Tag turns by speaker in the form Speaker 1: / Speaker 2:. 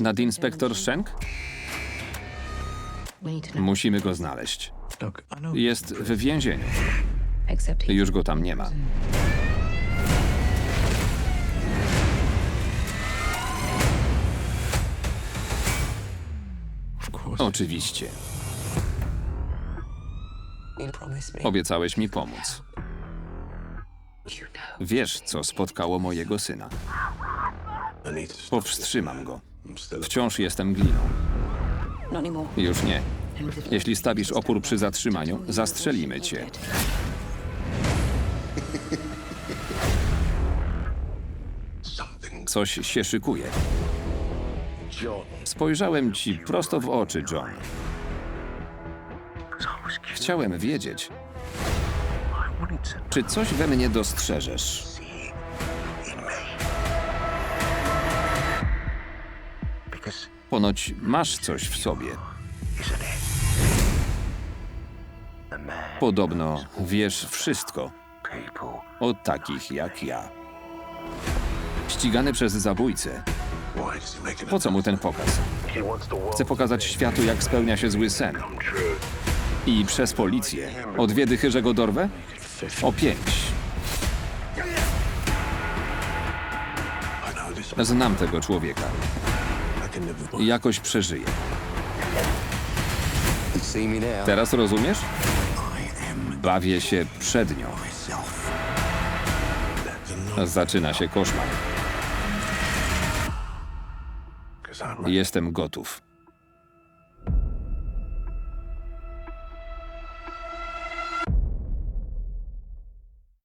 Speaker 1: Nadinspektor Shank? Musimy go znaleźć. Jest w więzieniu. Już go tam nie ma. Oczywiście. Obiecałeś mi pomóc. Wiesz, co spotkało mojego syna. Powstrzymam go. Wciąż jestem gliną. Już nie. Jeśli stawisz opór przy zatrzymaniu, zastrzelimy cię. Coś się szykuje. Spojrzałem ci prosto w oczy, John. Chciałem wiedzieć, czy coś we mnie dostrzeżesz. Ponoć masz coś w sobie. Podobno wiesz wszystko o takich jak ja. Ścigany przez zabójcę. Po co mu ten pokaz? Chce pokazać światu, jak spełnia się zły sen. I przez policję. O dwie dychy, że go dorwę? O pięć. Znam tego człowieka. Jakoś przeżyje. Teraz rozumiesz? Bawię się przed nią. Zaczyna się koszmar. Jestem gotów.